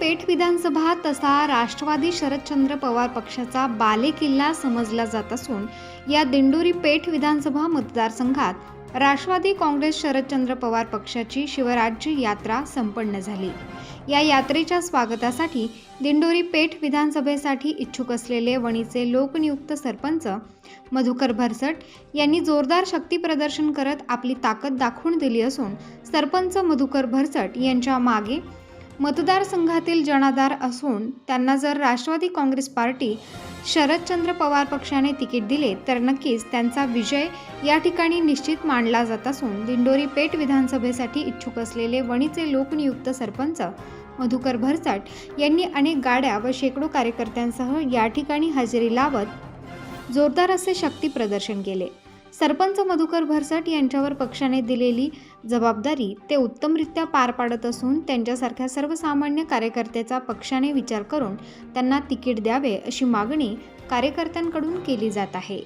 पेठ विधानसभा तसा राष्ट्रवादी शरदचंद्र पवार पक्षाचा बालेकिल्ला समजला जात असून या दिंडोरी पेठ विधानसभा मतदारसंघात राष्ट्रवादी काँग्रेस शरदचंद्र पवार पक्षाची शिवराज्य यात्रा संपन्न झाली. या यात्रेच्या स्वागतासाठी दिंडोरी पेठ विधानसभेसाठी इच्छुक असलेले वणीचे लोकनियुक्त सरपंच मधुकर भरसट यांनी जोरदार शक्ती प्रदर्शन करत आपली ताकद दाखवून दिली असून सरपंच मधुकर भरसट यांच्या मागे मतदारसंघातील जनाधार असून त्यांना जर राष्ट्रवादी काँग्रेस पार्टी शरदचंद्र पवार पक्षाने तिकीट दिले तर नक्कीच त्यांचा विजय या ठिकाणी निश्चित मानला जात असून दिंडोरी पेठ विधानसभेसाठी इच्छुक असलेले वणीचे लोकनियुक्त सरपंच मधुकर भरसाट यांनी अनेक गाड्या व शेकडो कार्यकर्त्यांसह या ठिकाणी हजेरी लावत जोरदार असे शक्ती प्रदर्शन केले. सरपंच मधुकर भरसट यांच्यावर पक्षाने दिलेली जबाबदारी ते उत्तमरित्या पार पाडत असून त्यांच्यासारख्या सर्वसामान्य कार्यकर्त्याचा पक्षाने विचार करून त्यांना तिकीट द्यावे अशी मागणी कार्यकर्त्यांकडून केली जात आहे.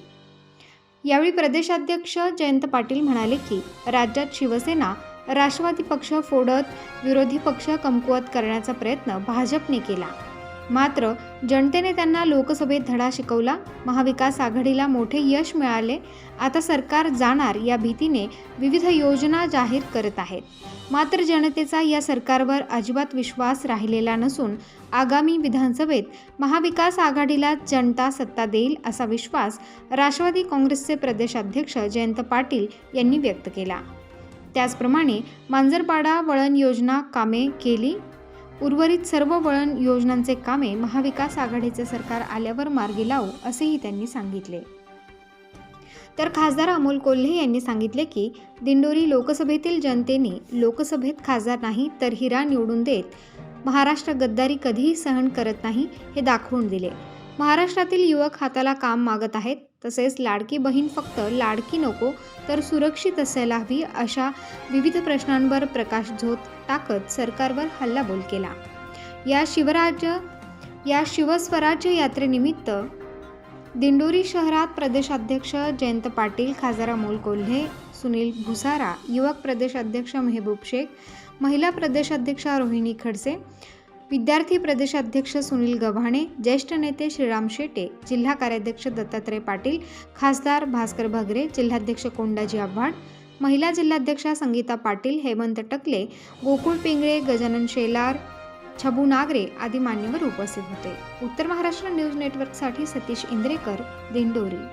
यावेळी प्रदेशाध्यक्ष जयंत पाटील म्हणाले की राज्यात शिवसेना राष्ट्रवादी पक्ष फोडत विरोधी पक्ष कमकुवत करण्याचा प्रयत्न भाजपने केला. मात्र जनतेने त्यांना लोकसभेत धडा शिकवला महाविकास आघाडीला मोठे यश मिळाले आता सरकार जाणार या भीतीने विविध योजना जाहीर करत आहेत. मात्र जनतेचा या सरकारवर अजिबात विश्वास राहिलेला नसून आगामी विधानसभेत महाविकास आघाडीला जनता सत्ता देईल असा विश्वास राष्ट्रवादी काँग्रेसचे प्रदेशाध्यक्ष जयंत पाटील यांनी व्यक्त केला. त्याचप्रमाणे मांजरपाडा वळण योजना कामे केली उर्वरित सर्व वळण योजनांचे कामे महाविकास आघाडीचे सरकार आल्यावर मार्गी लावू असेही त्यांनी सांगितले. तर खासदार अमोल कोल्हे यांनी सांगितले की दिंडोरी लोकसभेतील जनतेने लोकसभेत खासदार नाही तर हिरा निवडून देत महाराष्ट्र गद्दारी कधीही सहन करत नाही हे दाखवून दिले. महाराष्ट्रातील युवक हाताला काम मागत आहेत तसेच लाडकी बहीण फक्त लाडकी नको तर सुरक्षित असायला हवी अशा विविध प्रश्नांवर प्रकाश झोत टाकत सरकारवर हल्लाबोल केला. या शिवराज्य या शिवस्वराज्य यात्रेनिमित्त दिंडोरी शहरात प्रदेशाध्यक्ष जयंत पाटील खासदार अमोल कोल्हे सुनील भुसारा युवक प्रदेशाध्यक्ष मेहबूब शेख महिला प्रदेशाध्यक्षा रोहिणी खडसे विद्यार्थी प्रदेशाध्यक्ष सुनील गव्हाणे ज्येष्ठ नेते श्रीराम शेटे जिल्हा कार्याध्यक्ष दत्तात्रय पाटील खासदार भास्कर भगरे जिल्हाध्यक्ष कोंडाजी आव्हाड महिला जिल्हाध्यक्षा संगीता पाटील हेमंत टकले गोकुळ पिंगळे गजानन शेलार छबू नागरे आदी मान्यवर उपस्थित होते. उत्तर महाराष्ट्र न्यूज नेटवर्कसाठी सतीश इंद्रेकर दिंडोरी.